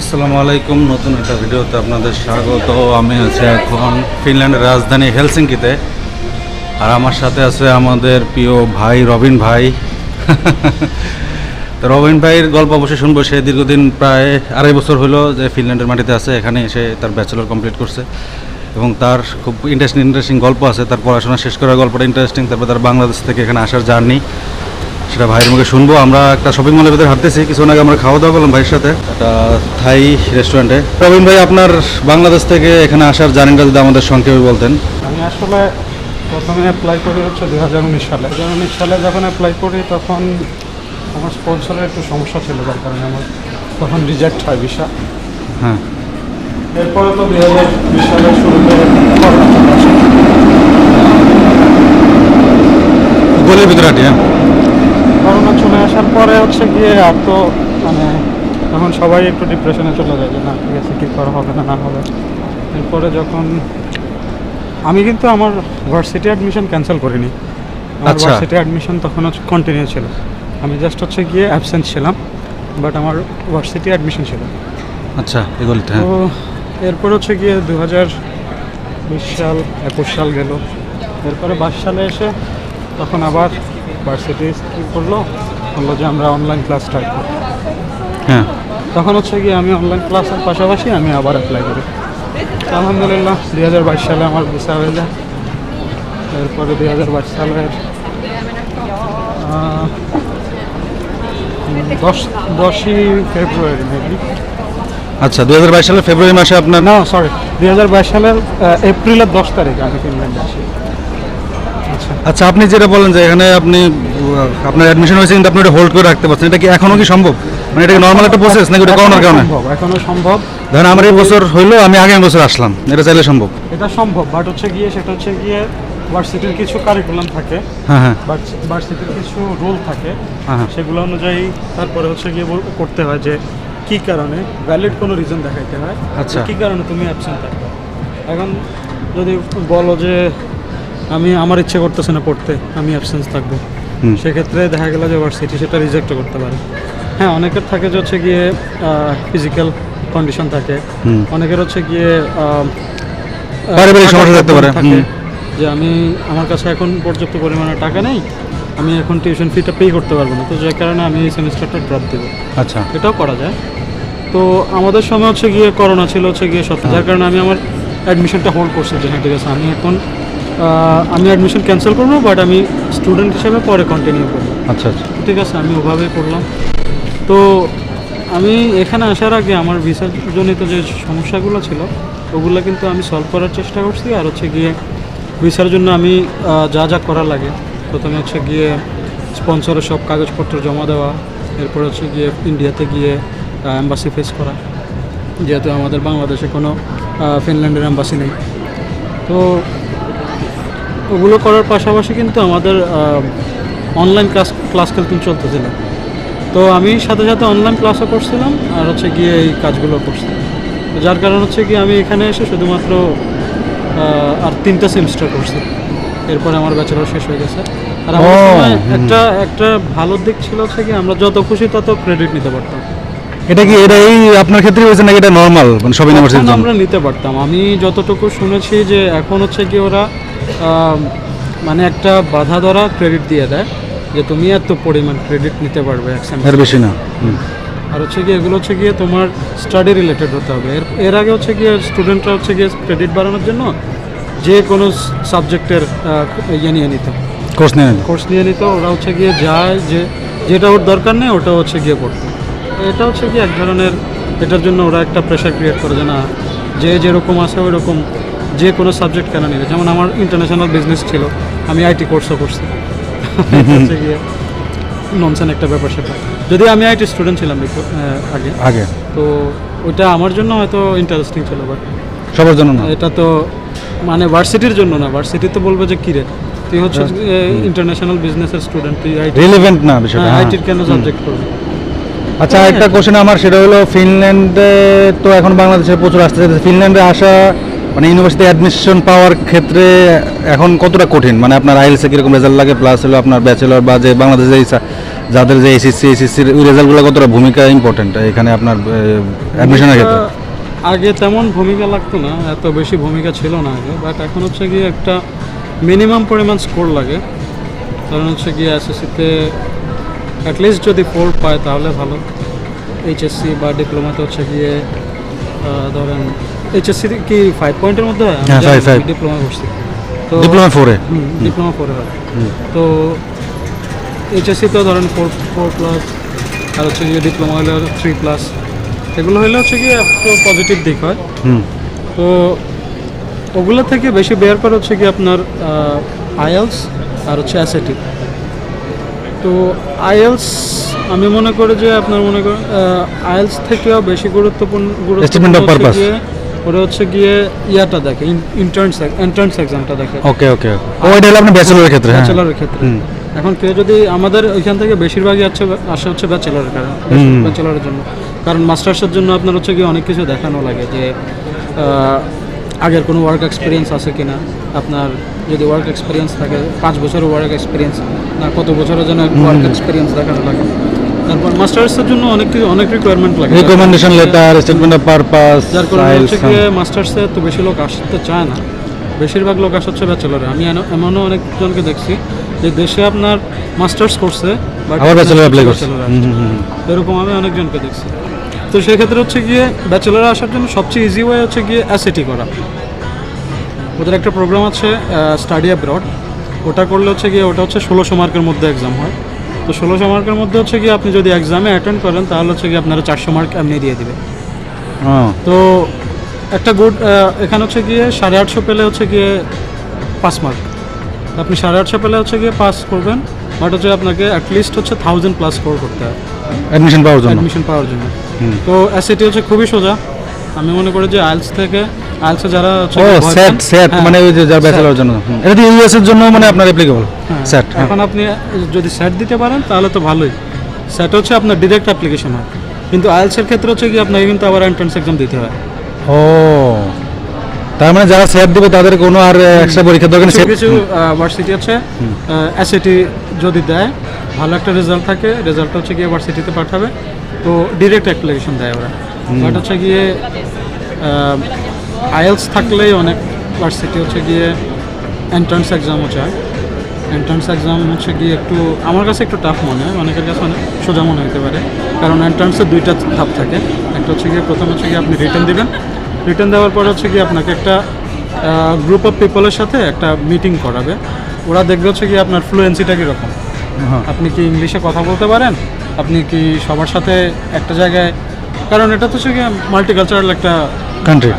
আসসালামু আলাইকুম। নতুন একটা ভিডিওতে আপনাদের স্বাগত। আমি আছি এখন ফিনল্যান্ডের রাজধানী হেলসিঙ্কিতে। আর আমার সাথে আছে আমাদের প্রিয় ভাই রবিন ভাই। তো রবিন ভাইয়ের গল্প অবশ্যই শুনব। সে দীর্ঘদিন প্রায় আড়াই বছর হলো যে ফিনল্যান্ডের মাটিতে আছে। এখানে এসে তার ব্যাচেলর কমপ্লিট করছে। এবং তার খুব ইন্টারেস্টিং ইন্টারেস্টিং গল্প আছে। তার পড়াশোনা শেষ করার গল্পটা ইন্টারেস্টিং তারপর তার বাংলাদেশ থেকে এখানে আসার জার্নি। সেটা ভাইয়ের মুখে শুনব। আমরা একটা শপিং মলের ভিতরে হাঁটতেছি। কিছুক্ষণ আগে আমরা খাওয়া দাওয়া করলাম ভাইয়ের সাথে। একটা থাই রেস্টুরেন্টে প্রবীণ ভাই আপনার বাংলাদেশ থেকে এখানে আসার জার্নিটা যদি আমাদের সংক্ষেপে বলতেন। আমি আসলে প্রথমে অ্যাপ্লাই করি হচ্ছে দু হাজার উনিশ সালে। দু উনিশ সালে যখন অ্যাপ্লাই করি তখন আমার স্পন্সরের একটু সমস্যা ছিল যার কারণে আমার তখন রিজেক্ট হয় ভিসা হ্যাঁ। এরপরে তো দুই হাজার বিশ সালের শুরুতে করোনা চলে গোলের ভিতরে হাঁটি হ্যাঁ। করোনা চলে আসার পরে হচ্ছে গিয়ে আর তো মানে এখন সবাই একটু ডিপ্রেশনে চলে যায় যে না ঠিক আছে কী করা হবে না না হবে। এরপরে যখন আমি কিন্তু আমার ভার্সিটি অ্যাডমিশন ক্যান্সেল করিনি। আমার আচ্ছা। ভার্সিটি অ্যাডমিশন তখন হচ্ছে কন্টিনিউ ছিল। আমি জাস্ট হচ্ছে গিয়ে অ্যাবসেন্ট ছিলাম বাট আমার ভার্সিটি অ্যাডমিশন ছিল। আচ্ছা এগুলিতে তো হ্যাঁ এরপর হচ্ছে গিয়ে দু হাজার বিশ সাল একুশ সাল গেল। এরপরে বাইশ সালে এসে তখন আবার ভার্সিটি কী করল বলল যে আমরা অনলাইন ক্লাস স্টার্ট করি হ্যাঁ। তখন হচ্ছে গিয়ে আমি অনলাইন ক্লাসের পাশাপাশি আমি আবার অ্যাপ্লাই করি। আলহামদুলিল্লাহ দুই হাজার বাইশ সালে আমার ভিসা হয়ে যায়। এরপরে দুই হাজার বাইশ সালের দশ দশই ফেব্রুয়ারি মেবি আচ্ছা দু হাজার বাইশ সালের ফেব্রুয়ারি মাসে আপনার না সরি দুই হাজার বাইশ সালের এপ্রিলের দশ তারিখ আমি ফিনল্যান্ডে আসি। আচ্ছা। আচ্ছা আপনি যেটা বলেন যে এখানে আপনি আপনার অ্যাডমিশন হয়েছে কিন্তু আপনি এটা হোল্ড করে রাখতে পারছেন। এটা কি এখনও কি সম্ভব? মানে এটা কি নর্মাল একটা প্রসেস নাকি এটা করোনার কারণে? এখনও সম্ভব। ধরেন আমার এই বছর হইল আমি আগামী বছর আসলাম। এটা চাইলে সম্ভব। এটা সম্ভব বাট হচ্ছে গিয়ে সেটা হচ্ছে গিয়ে ভার্সিটির কিছু কারিকুলাম থাকে হ্যাঁ হ্যাঁ। ভার্সিটির কিছু রুল থাকে হ্যাঁ হ্যাঁ। সেগুলো অনুযায়ী তারপরে হচ্ছে গিয়ে করতে হয় যে কি কারণে ভ্যালিড কোনো রিজন দেখাইতে হয় আচ্ছা। কি কারণে তুমি অ্যাবসেন্ট থাকবে। এখন যদি বলো যে আমি আমার ইচ্ছে করতেছে না পড়তে আমি অ্যাবসেন্স থাকব। সেক্ষেত্রে দেখা গেল যে ভার্সিটি সেটা রিজেক্টও করতে পারে। হ্যাঁ অনেকের থাকে যে হচ্ছে গিয়ে ফিজিক্যাল কন্ডিশন থাকে। অনেকের হচ্ছে গিয়ে পারিবারিক সমস্যা থাকতে পারে, থাকে যে আমি আমার কাছে এখন পর্যাপ্ত পরিমাণে টাকা নেই আমি এখন টিউশন ফিটা পে করতে পারব না। তো যে কারণে আমি এই সেমিস্টারটা ড্রপ দেবো। আচ্ছা। এটাও করা যায়। তো আমাদের সময় হচ্ছে গিয়ে করোনা ছিল হচ্ছে গিয়ে সত্যি যার কারণে আমি আমার অ্যাডমিশনটা হোল্ড করছি যে হ্যাঁ ঠিক আছে আমি এখন আমি অ্যাডমিশন ক্যান্সেল করব বাট আমি স্টুডেন্ট হিসেবে পরে কন্টিনিউ করব। আচ্ছা আচ্ছা। ঠিক আছে আমি ওভাবেই করলাম। তো আমি এখানে আসার আগে আমার ভিসা জনিত যে সমস্যাগুলো ছিল ওগুলো কিন্তু আমি সলভ করার চেষ্টা করছি আর হচ্ছে গিয়ে ভিসার জন্য আমি যা যা করা লাগে। প্রথমে হচ্ছে গিয়ে স্পন্সরের সব কাগজপত্র জমা দেওয়া এরপর হচ্ছে গিয়ে ইন্ডিয়াতে গিয়ে অ্যাম্বাসি ফেস করা। যেহেতু আমাদের বাংলাদেশে কোনো ফিনল্যান্ডের অ্যাম্বাসি নেই। তো ওগুলো করার পাশাপাশি কিন্তু আমাদের অনলাইন ক্লাস ক্লাস কিন্তু চলতেছিল তো আমি সাথে সাথে অনলাইন ক্লাসও করছিলাম আর হচ্ছে গিয়ে এই কাজগুলো করছিলাম। যার কারণ হচ্ছে কি আমি এখানে এসে শুধুমাত্র আর তিনটা সেমিস্টার করছি। এরপরে আমার ব্যাচেলর শেষ হয়ে গেছে। আর আমার। একটা একটা ভালো দিক ছিল হচ্ছে কি আমরা যত খুশি তত ক্রেডিট নিতে পারতাম। এটা কি এটা এই আপনার ক্ষেত্রে হয়েছে নাকি এটা নর্মাল মানে সব ইউনিভার্সিটির জন্য? আমরা নিতে পারতাম। আমি যতটুকু শুনেছি যে এখন হচ্ছে কি ওরা মানে একটা বাধা ধরা ক্রেডিট দিয়ে দেয় যে তুমি এত পরিমাণ ক্রেডিট নিতে পারবে এক বেশি না। আর হচ্ছে গিয়ে এগুলো হচ্ছে গিয়ে তোমার স্টাডি রিলেটেড হতে হবে। এর এর আগে হচ্ছে গিয়ে স্টুডেন্টরা হচ্ছে গিয়ে ক্রেডিট বাড়ানোর জন্য যে কোনো সাবজেক্টের ইয়ে নিয়ে নিত। কোর্স নিয়ে নিন কোর্স নিয়ে নিত ওরা হচ্ছে গিয়ে যায় যে যেটা ওর দরকার নেই ওটা হচ্ছে গিয়ে পড়তো এটা হচ্ছে কি এক ধরনের এটার জন্য ওরা একটা প্রেশার ক্রিয়েট করে যে না যে যেরকম আছে ওই রকম যে কোনো সাবজেক্ট কেন নিবে? যেমন আমার ইন্টারন্যাশনাল বিজনেস ছিল আমি আইটি কোর্সও করছি। ননসেন একটা ব্যাপার সেটা। যদি আমি আইটি স্টুডেন্ট ছিলাম আগে। আগে। তো ওইটা আমার জন্য হয়তো ইন্টারেস্টিং ছিল বাট সবার জন্য না? এটা তো মানে ভার্সিটির জন্য না। ভার্সিটি তো বলবে যে কিরে? তুই হচ্ছে ইন্টারন্যাশনাল বিজনেসের স্টুডেন্ট তুই আইটি রিলেভেন্ট না বিষয়টা হ্যাঁ। আইটির কেন সাবজেক্ট করবি? আচ্ছা একটা কোশ্চেন আমার সেটা হলো ফিনল্যান্ডে তো এখন বাংলাদেশে প্রচুর আসতে চাইছে ফিনল্যান্ডে আসা মানে ইউনিভার্সিটি অ্যাডমিশন পাওয়ার ক্ষেত্রে এখন কতটা কঠিন? মানে আপনার আইএলসে কীরকম রেজাল্ট লাগে? প্লাস হলো আপনার ব্যাচেলর বা যে বাংলাদেশে যে যাদের যে এসএসসি এসএসসির ওই রেজাল্টগুলো কতটা ভূমিকা ইম্পর্টেন্ট এখানে আপনার অ্যাডমিশনের ক্ষেত্রে? আগে তেমন ভূমিকা লাগতো না, এত বেশি ভূমিকা ছিল না আগে বাট এখন হচ্ছে গিয়ে একটা মিনিমাম পরিমাণ স্কোর লাগে। কারণ হচ্ছে গিয়ে এসএসসিতে অ্যাটলিস্ট যদি ফোর পায় তাহলে ভালো। এইচএসসি বা ডিপ্লোমাতে হচ্ছে গিয়ে ধরেন এইচএসসি কি ফাইভ পয়েন্টের মধ্যে হয়? হ্যাঁ. ডিপ্লোমা করছি। তো ডিপ্লোমা ফোরে ডিপ্লোমা ফোরে হয়। তো এইচএসসি তো ধরেন ফোর ফোর প্লাস আর হচ্ছে গিয়ে ডিপ্লোমা হলে থ্রি প্লাস এগুলো হলে হচ্ছে গিয়ে একটু পজিটিভ দিক হয়। তো ওগুলো থেকে বেশি বের করে হচ্ছে কি আপনার আইএলস আর হচ্ছে অ্যাসেটি তো আইএলস আমি মনে করি যে আপনার মনে করেন আইএলস থেকেও বেশি গুরুত্বপূর্ণ গুরুত্বপূর্ণ ওরা হচ্ছে গিয়ে ইয়াটা দেখে এন্ট্রান্স এন্ট্রান্স এক্সামটা দেখে। ওকে ওকে ওইটা হলো আপনার ব্যাচেলরের ক্ষেত্রে হ্যাঁ। ব্যাচেলারের ক্ষেত্রে। এখন কেউ যদি আমাদের ওইখান থেকে বেশিরভাগই আসছে আসে হচ্ছে ব্যাচেলারের কারণ। ব্যাচেলারের জন্য। কারণ মাস্টার্সের জন্য আপনার হচ্ছে গিয়ে অনেক কিছু দেখানো লাগে যে আগের কোনো ওয়ার্ক এক্সপিরিয়েন্স আছে কিনা। আপনার যদি ওয়ার্ক এক্সপিরিয়েন্স থাকে পাঁচ বছরের ওয়ার্ক এক্সপিরিয়েন্স না কত বছরের জন্য ওয়ার্ক এক্সপিরিয়েন্স দেখানো লাগে। তারপর মাস্টার্সের জন্য অনেক অনেক রিকোয়ারমেন্ট লাগে। Recommendation letter statement of purpose যার কারণে হচ্ছে গিয়ে মাস্টার্সে তো বেশি লোক আসতে চায় না। বেশিরভাগ লোক আসে হচ্ছে ব্যাচেলরে আমি এমনও অনেকজনকে দেখছি যে দেশে আপনার মাস্টার্স করছে আবার ব্যাচেলর অ্যাপ্লাই করছে। আসছে। এরকম আমি অনেকজনকে দেখছি। তো সেক্ষেত্রে হচ্ছে গিয়ে ব্যাচেলরে আসার জন্য সবচেয়ে ইজি ওয়ে হচ্ছে গিয়ে অ্যাসিটি করা। ওদের একটা প্রোগ্রাম আছে স্টাডি অ্যাব্রড ওটা করলে হচ্ছে গিয়ে ওটা হচ্ছে ষোলোশো মার্কের মধ্যে এক্সাম হয়। তো ষোলোশো মার্কের মধ্যে হচ্ছে গিয়ে আপনি যদি এক্সামে অ্যাটেন্ড করেন তাহলে হচ্ছে গিয়ে আপনারা চারশো মার্ক এমনি দিয়ে দিবে তো একটা গুড এখানে হচ্ছে গিয়ে সাড়ে আটশো পেলে হচ্ছে গিয়ে পাঁচ মার্ক। আপনি সাড়ে আটশো পেলে হচ্ছে গিয়ে পাস করবেন বাট হচ্ছে আপনাকে অ্যাটলিস্ট হচ্ছে থাউজেন্ড প্লাস স্কোর করতে হয় অ্যাডমিশন পাওয়ার জন্য। অ্যাডমিশন পাওয়ার জন্য। তো এসএটি হচ্ছে খুবই সোজা। আমি মনে করি যে আইলস থেকে আইলসে যারা ও সেট সেট হ্যাঁ, মানে ওই যে যার ব্যাচেলর জন্য। এটা তো ইউএস এর জন্য মানে আপনার অ্যাপ্লিকেবল হ্যাঁ, সেট এখন আপনি যদি সেট দিতে পারেন তাহলে তো ভালোই। সেট হচ্ছে আপনার ডিরেক্ট অ্যাপ্লিকেশন হয়। কিন্তু আইএলসের ক্ষেত্রে হচ্ছে কি আপনাকে কিন্তু আবার এন্ট্রান্স এক্সাম দিতে হয়। ও তার মানে যারা সেট দিবে তাদের কোনো আর এক্সট্রা পরীক্ষা দরকার নেই। কিছু ভার্সিটি আছে। এসএটি যদি দেয় ভালো একটা রেজাল্ট থাকে। রেজাল্ট হচ্ছে গিয়ে ভার্সিটিতে পাঠাবে। তো ডিরেক্ট অ্যাপ্লিকেশন দেয় ওরা। বাট হচ্ছে গিয়ে আইএলস থাকলেই অনেক ভার্সিটি হচ্ছে গিয়ে এন্ট্রান্স এক্সামও চায় এন্ট্রান্স এক্সাম হচ্ছে গিয়ে একটু আমার কাছে একটু টাফ মনে হয় অনেকের কাছে অনেক সোজা মনে হতে পারে। কারণ এন্ট্রান্সের দুইটা ধাপ থাকে। একটা হচ্ছে গিয়ে প্রথম হচ্ছে গিয়ে আপনি রিটার্ন দিবেন। রিটার্ন দেওয়ার পর হচ্ছে গিয়ে আপনাকে একটা গ্রুপ অফ পিপলের সাথে একটা মিটিং করাবে। ওরা দেখবে হচ্ছে কি আপনার ফ্লুয়েন্সিটা কীরকম। হ্যাঁ। আপনি কি ইংলিশে কথা বলতে পারেন? আপনি কি সবার সাথে একটা জায়গায় কারণ এটা তো হচ্ছে গিয়ে মাল্টিকালচারাল একটা কান্ট্রি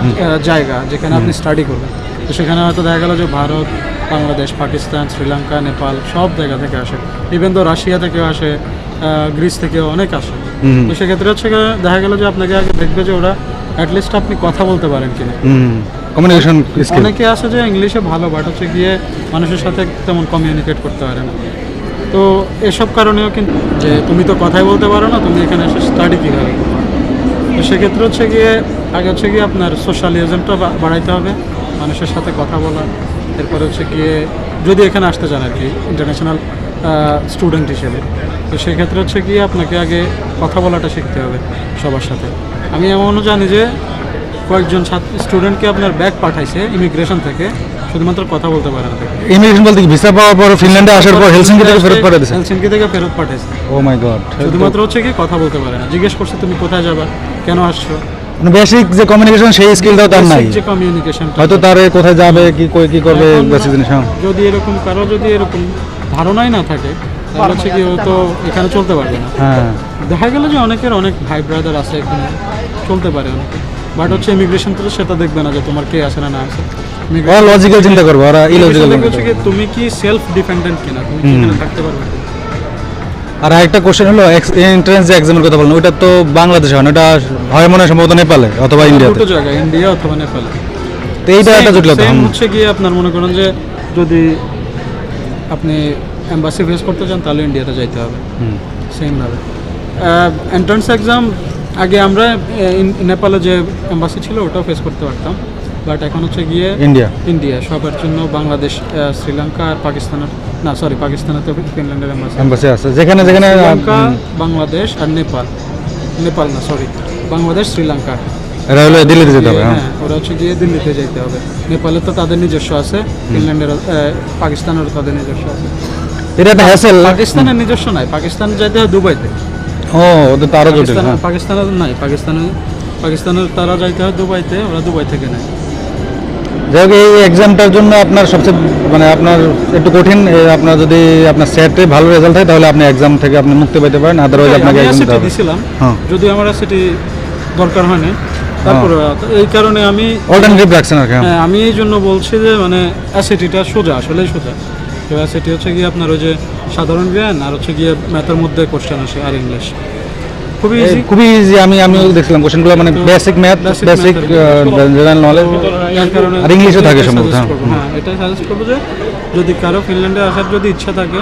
জায়গা যেখানে আপনি স্টাডি করবেন। তো সেখানে হয়তো দেখা গেল যে ভারত বাংলাদেশ পাকিস্তান শ্রীলঙ্কা নেপাল সব জায়গা থেকে আসে। ইভেন তো রাশিয়া থেকেও আসে গ্রিস থেকেও অনেক আসে। তো সেক্ষেত্রে হচ্ছে দেখা গেল যে আপনাকে আগে দেখবে যে ওরা অ্যাটলিস্ট আপনি কথা বলতে পারেন কিনা। কমিউনিকেশন স্কিল অনেকে আছে যে ইংলিশে ভালো বাট হচ্ছে গিয়ে মানুষের সাথে তেমন কমিউনিকেট করতে পারে না। তো এসব কারণেও কিন্তু যে তুমি তো কথাই বলতে পারো না তুমি এখানে এসে স্টাডি কীভাবে? সেক্ষেত্রে হচ্ছে গিয়ে আগে হচ্ছে গিয়ে আপনার সোশ্যাল সোশ্যালিজমটা বাড়াইতে হবে মানুষের সাথে কথা বলা এরপরে হচ্ছে গিয়ে যদি এখানে আসতে চান আর কি ইন্টারন্যাশনাল স্টুডেন্ট হিসেবে তো সেক্ষেত্রে হচ্ছে গিয়ে আপনাকে আগে কথা বলাটা শিখতে হবে সবার সাথে। আমি এমনও জানি যে কয়েকজন ছাত্র স্টুডেন্টকে আপনার ব্যাগ পাঠাইছে ইমিগ্রেশন থেকে শুধুমাত্র কথা বলতে পারে না ইমিগ্রেশন বলতে কি ভিসা পাওয়ার পর ফিনল্যান্ডে আসার পর হেলসিঙ্কি থেকে ফেরত পাঠিয়ে দিয়েছে হেলসিঙ্কি থেকে ফেরত পাঠাইছে ও মাই গড শুধুমাত্র হচ্ছে কি কথা বলতে পারে না। জিজ্ঞেস করছে তুমি কোথায় যাবা? কেন আসছো? মানে বেসিক যে কমিউনিকেশন সেই স্কিলটাও তার নাই। যে কমিউনিকেশন হয়তো তার কোথায় যাবে কি কই কি করবে বেসিক জিনিস হ্যাঁ। যদি এরকম কারও যদি এরকম ধারণাই না থাকে তাহলে হচ্ছে কি ও তো এখানে চলতে পারবে না। হ্যাঁ। দেখা গেল যে অনেকের অনেক ভাই ব্রাদার আছে এখানে চলতে পারে অনেকে। বাট হচ্ছে ইমিগ্রেশন তো সেটা দেখবে না যে তোমার কে আছে না না আছে ওরা লজিক্যাল চিন্তা করবে ওরা ইলজিক্যাল তুমি কি সেলফ ডিপেন্ডেন্ট কিনা? তুমি কি থাকতে পারবে? আর আরেকটা কোশ্চেন হলো এন্ট্রান্স যে এক্সামের কথা বললেন ওটা তো বাংলাদেশে হয় না ওটা হয় মনে হয় সম্ভবত নেপালে অথবা ইন্ডিয়াতে। দুটো জায়গায় ইন্ডিয়া অথবা নেপালে। তো এইটা একটা জটিলতা হুম। হচ্ছে গিয়ে আপনার মনে করেন যে যদি আপনি এম্বাসি ফেস করতে চান তাহলে ইন্ডিয়াতে যাইতে হবে। হুম। সেমভাবে এন্ট্রান্স এক্সাম আগে আমরা নেপালে যে এম্বাসি ছিল ওটাও ফেস করতে পারতাম। বাট এখন হচ্ছে গিয়ে ইন্ডিয়া। ইন্ডিয়া সবার জন্য বাংলাদেশ শ্রীলঙ্কা আর পাকিস্তানের না সরি পাকিস্তানের তো ফিনল্যান্ডের এম্বাসি আছে। যেখানে যেখানে শ্রীলঙ্কা বাংলাদেশ আর নেপাল। নেপাল না সরি বাংলাদেশ শ্রীলঙ্কা। এরা হলো দিল্লিতে যেতে হবে হ্যাঁ হ্যাঁ। ওরা হচ্ছে গিয়ে দিল্লিতে যেতে হবে। নেপালে তো তাদের নিজস্ব আছে ফিনল্যান্ডের আহ, পাকিস্তানেরও তাদের নিজস্ব আছে। এটা একটা হ্যাসেল পাকিস্তানের নিজস্ব নাই পাকিস্তান যেতে হয় দুবাইতে। ও ওদের তো আরও জটিল পাকিস্তান হ্যাঁ। পাকিস্তানের নাই পাকিস্তানের পাকিস্তানের তারা যাইতে হয় দুবাইতে ওরা দুবাই থেকে নেয়। যাই হোক এই এক্সামটার জন্য আপনার সবচেয়ে মানে আপনার একটু কঠিন আপনার যদি আপনার সেটে ভালো রেজাল্ট হয় তাহলে আপনি এক্সাম থেকে আপনি মুক্তি পেতে পারেন আদারওয়াইজ আপনাকে আমি এক্সাম হবে। হ্যাঁ। যদি আমার সেটি দরকার হয়নি তারপরে এই কারণে আমি অল্টারনেটিভ রাখছেন আর হ্যাঁ। হ্যাঁ, আমি এই জন্য বলছি যে মানে অ্যাসিটিটা সোজা আসলেই সোজা। তো অ্যাসিটি হচ্ছে গিয়ে আপনার ওই যে সাধারণ জ্ঞান আর হচ্ছে গিয়ে ম্যাথের মধ্যে কোশ্চেন আসে আর ইংলিশ খুবই ইজি খুবই ইজি আমি আমি দেখছিলাম কোশ্চেনগুলো মানে basic math basic. General knowledge আর ইংলিশও থাকে সম্ভবত, হ্যাঁ। হ্যাঁ এটা সাজেস্ট করব যে যদি কারও ফিনল্যান্ডে আসার যদি ইচ্ছা থাকে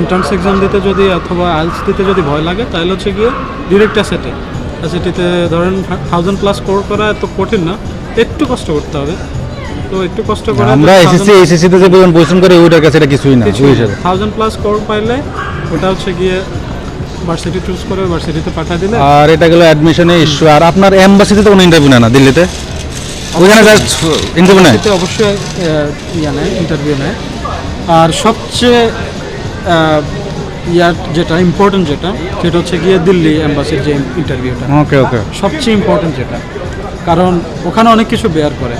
এন্ট্রান্স এক্সাম দিতে যদি অথবা আইলস দিতে যদি ভয় লাগে তাহলে হচ্ছে গিয়ে ডিরেক্ট অ্যাসেটে অ্যাসেটিতে ধরেন থাউজেন্ড প্লাস স্কোর করা এত কঠিন না একটু কষ্ট করতে হবে। তো একটু কষ্ট করে আমরা এসএসসি এসএসসি তে যে পরিমাণ পরিশ্রম করে ওইটার কাছে এটা কিছুই না ওই হিসাবে থাউজেন্ড প্লাস স্কোর পাইলে ওটা হচ্ছে গিয়ে ভার্সিটি চুজ করে ভার্সিটিতে পাঠিয়ে দিলে। আর এটা গেল অ্যাডমিশনের ইস্যু আর আপনার এম্বাসিতে তো কোনো ইন্টারভিউ নেয় না দিল্লিতে? ওইখানে জাস্ট ইন্টারভিউ নেয়? অবশ্যই ইয়া নেয় ইন্টারভিউ নেয়। আর সবচেয়ে ইয়ার যেটা ইম্পর্টেন্ট যেটা সেটা হচ্ছে গিয়ে দিল্লি অ্যাম্বাসির যে ইন্টারভিউটা ওকে ওকে সবচেয়ে ইম্পর্টেন্ট যেটা। কারণ ওখানে অনেক কিছু বেয়ার করে।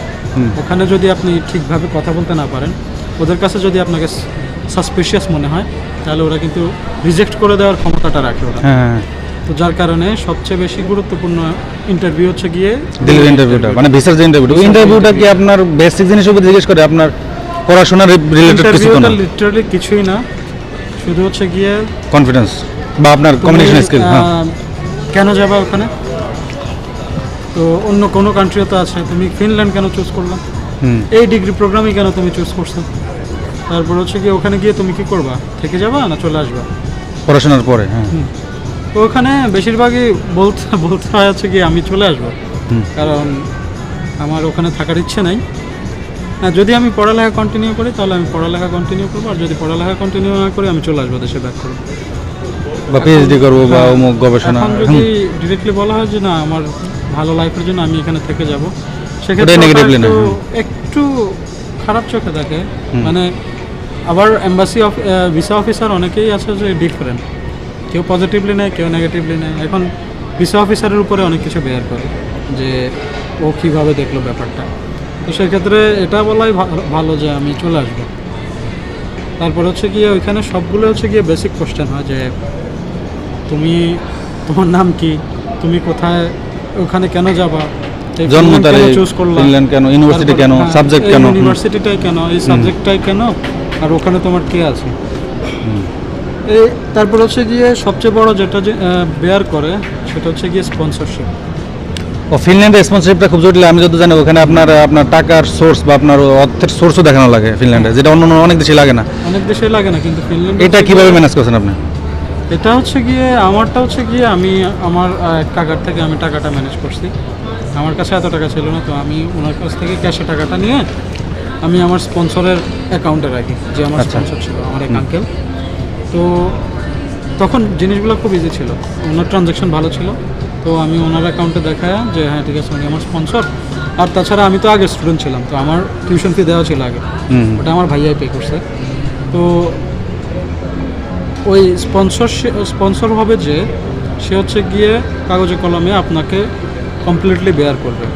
ওখানে যদি আপনি ঠিকভাবে কথা বলতে না পারেন ওদের কাছে যদি আপনাকে সাসপিশিয়াস মনে হয় তাহলে ওরা কিন্তু রিজেক্ট করে দেওয়ার ক্ষমতাটা রাখে ওরা। হ্যাঁ। তো যার কারণে সবচেয়ে বেশি গুরুত্বপূর্ণ ইন্টারভিউ হচ্ছে গিয়ে দিল্লির ইন্টারভিউটা মানে ভিসার যে ইন্টারভিউটা ইন্টারভিউটা কি আপনার বেসিক জিনিস উপর জিজ্ঞেস করে? আপনার পড়াশোনার রিলেটেড কিছু না লিটারালি কিছুই না। শুধু হচ্ছে গিয়ে কনফিডেন্স বা আপনার কমিউনিকেশন স্কিল হ্যাঁ। কেন যাবা ওখানে? তো অন্য কোনো কান্ট্রিও তো আছে। তুমি ফিনল্যান্ড কেন চুজ করলা? হুম। এই ডিগ্রি প্রোগ্রামই কেন তুমি চুজ করছ? তারপর হচ্ছে কি ওখানে গিয়ে তুমি কি করবা? থেকে যাবা না চলে আসবা? পড়াশোনার পরে হ্যাঁ। তো ওখানে বেশিরভাগই বলতে বলতে হয় হচ্ছে কি আমি চলে আসব। কারণ আমার ওখানে থাকার ইচ্ছে নাই। হ্যাঁ যদি আমি পড়ালেখা কন্টিনিউ করি তাহলে আমি পড়ালেখা কন্টিনিউ করব। আর যদি পড়ালেখা কন্টিনিউ না করি আমি চলে আসব দেশে ব্যাক করব বা পিএইচডি করব বা হ্যাঁ, অমুক গবেষণা যদি ডিরেক্টলি বলা হয় যে না আমার ভালো লাইফের জন্য আমি এখানে থেকে যাব সেক্ষেত্রে নেয়, একটু- একটু খারাপ চোখে দেখে। মানে আবার এম্বাসি অফ ভিসা অফিসার অনেকেই আছে যে ডিফারেন্ট কেউ পজিটিভলি নেয় কেউ নেগেটিভলি নেয়। এখন ভিসা অফিসারের উপরে অনেক কিছু বেয়ার করে যে ও কীভাবে দেখল ব্যাপারটা। তো সেক্ষেত্রে এটা বলাই ভালো যে আমি চলে আসব। তারপর হচ্ছে গিয়ে ওইখানে সবগুলো হচ্ছে গিয়ে বেসিক কোশ্চেন হয় যে তুমি তোমার নাম কি? তুমি কোথায়? ওখানে কেন যাবা? জন্ম তারিখ, চুজ করলাম কেন, university কেন, subject কেন, ইউনিভার্সিটিটাই কেন? এই সাবজেক্টটাই কেন? আর ওখানে তোমার কে আছে? এই তারপর হচ্ছে গিয়ে সবচেয়ে বড় যেটা যে বেয়ার করে সেটা হচ্ছে গিয়ে স্পন্সরশিপ ও ফিনল্যান্ডের রেসপন্সিবিলিটিটা খুব জটিল আমি যত জানি ওখানে আপনার আপনার টাকার সোর্স বা আপনার অর্থের সোর্সও দেখানো লাগে ফিনল্যান্ডে যেটা অন্য অন্য অনেক দেশে লাগে না। অনেক দেশে লাগে না কিন্তু ফিনল্যান্ড এটা কীভাবে ম্যানেজ করছেন আপনি? এটা হচ্ছে গিয়ে আমারটা হচ্ছে গিয়ে আমি আমার এক কাকার থেকে আমি টাকাটা ম্যানেজ করছি। আমার কাছে এত টাকা ছিল না তো আমি ওনার কাছ থেকে ক্যাশে টাকাটা নিয়ে আমি আমার স্পন্সরের অ্যাকাউন্টে রাখি যে আমার আচ্ছা। স্পন্সর ছিল আমার এক আঙ্কেল তো তখন জিনিসগুলো খুব ইজি ছিল। ওনার ট্রানজ্যাকশন ভালো ছিল। তো আমি ওনার অ্যাকাউন্টে দেখায় যে হ্যাঁ ঠিক আছে উনি আমার স্পন্সর আর তাছাড়া আমি তো আগে স্টুডেন্ট ছিলাম তো আমার টিউশন ফি দেওয়া ছিল আগে। ওটা আমার ভাইয়াই পে করছে। তো ওই স্পন্সর স্পন্সর হবে যে সে হচ্ছে গিয়ে কাগজে কলমে আপনাকে কমপ্লিটলি বেয়ার করবে।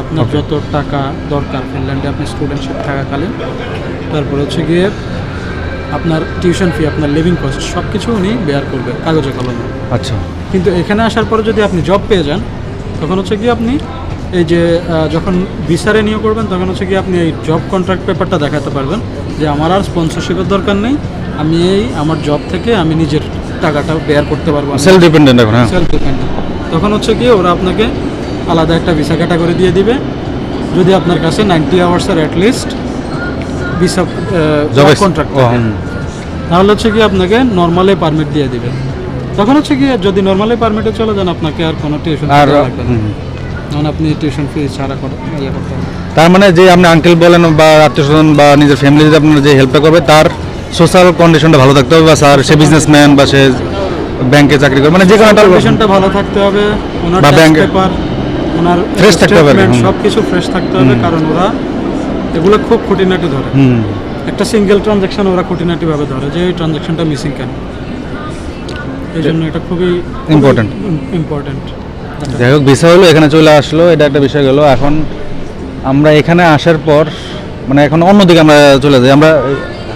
আপনার যত টাকা দরকার ফিনল্যান্ডে আপনি স্টুডেন্টশিপ থাকাকালীন তারপর হচ্ছে গিয়ে আপনার টিউশন ফি আপনার লিভিং কস্ট সব কিছু উনি বেয়ার করবে কাগজে কলমে। আচ্ছা। কিন্তু এখানে আসার পরে যদি আপনি জব পেয়ে যান তখন হচ্ছে কি আপনি এই যে যখন ভিসারে নিয়োগ করবেন তখন হচ্ছে কি আপনি এই জব কন্ট্রাক্ট পেপারটা দেখাতে পারবেন যে আমার আর স্পন্সরশিপের দরকার নেই আমি এই আমার জব থেকে আমি নিজের টাকাটা বেয়ার করতে পারব। সেলফ ডিপেন্ডেন্ট এখন হ্যাঁ। সেলফ ডিপেন্ডেন্ট তখন হচ্ছে কি ওরা আপনাকে আলাদা একটা ভিসা ক্যাটাগরি দিয়ে দিবে। যদি আপনার কাছে নাইনটি আওয়ার্সের অ্যাটলিস্ট ভিসা কন্ট্রাক্ট তাহলে হচ্ছে কি আপনাকে নর্মালি পারমিট দিয়ে দিবে। তখন হচ্ছে কি যদি নর্মালি পারমিটে চলে যান আপনাকে আর কোনো টিউশন আর তখন আপনি টিউশন ফি ছাড়া ইয়ে করতে তার মানে যে আপনি আঙ্কেল বলেন বা আত্মীয় স্বজন বা নিজের ফ্যামিলি যদি আপনার যে হেল্পটা করবে তার সোশ্যাল কন্ডিশনটা ভালো থাকতে হবে বা স্যার সে বিজনেসম্যান বা সে ব্যাংকে চাকরি করে মানে যে কোনো একটা কন্ডিশনটা ভালো থাকতে হবে ওনার বা ব্যাংকে- পেপার ওনার Fresh থাকতে হবে। সব কিছু ফ্রেশ থাকতে হবে কারণ ওরা এগুলো খুব খুঁটিনাটি ধরে। একটা সিঙ্গেল ট্রানজ্যাকশন ওরা খুঁটিনাটি ভাবে ধরে যে এই ট্রানজ্যাকশনটা মিসিং কেন? এই জন্য এটা খুবই Important. ইম্পর্টেন্ট যাই হোক ভিসা হলো এখানে চলে আসলো এটা একটা বিষয় গেলো। এখন আমরা এখানে আসার পর মানে এখন অন্যদিকে আমরা চলে যাই। আমরা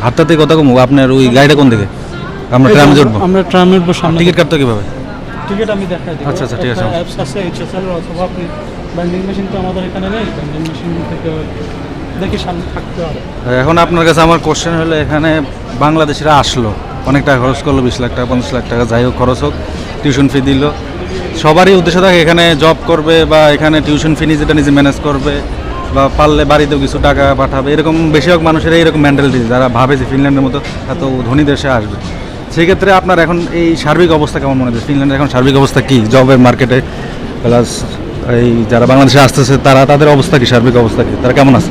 হাতটাতে কথা কমবো আপনার ওই গাড়িটা কোন দিকে? আমরা ট্রামে চড়বো আমরা ট্রামে উঠবো সামনে টিকিট কাটতে কীভাবে? টিকিট আমি দেখাই দিই আচ্ছা, আচ্ছা, ঠিক আছে। অ্যাপস আছে এইচএসএল অথবা আপনি মেশিন তো আমাদের এখানে নেই মেশিন থেকে দেখি সামনে থাকতে হবে। এখন আপনার কাছে আমার কোশ্চেন হলো এখানে বাংলাদেশিরা আসলো। অনেক টাকা খরচ করল বিশ লাখ টাকা পঞ্চাশ লাখ টাকা যাই হোক খরচ হোক টিউশন ফি দিল। সবারই উদ্দেশ্য থাকে এখানে জব করবে বা এখানে টিউশন ফি নিজেটা নিজে ম্যানেজ করবে বা পারলে বাড়িতেও কিছু টাকা পাঠাবে। এরকম বেশিরভাগ মানুষের এইরকম মেন্টালিটি যারা ভাবে যে ফিনল্যান্ডের মতো এত ধনী দেশে আসবে। সেক্ষেত্রে আপনার এখন এই সার্বিক অবস্থা কেমন মনে হয় ফিনল্যান্ডের এখন সার্বিক অবস্থা কি? জবের মার্কেটে প্লাস এই যারা বাংলাদেশে আসতেছে, তারা, তাদের অবস্থা কি? সার্বিক অবস্থা কি? তারা কেমন আছে?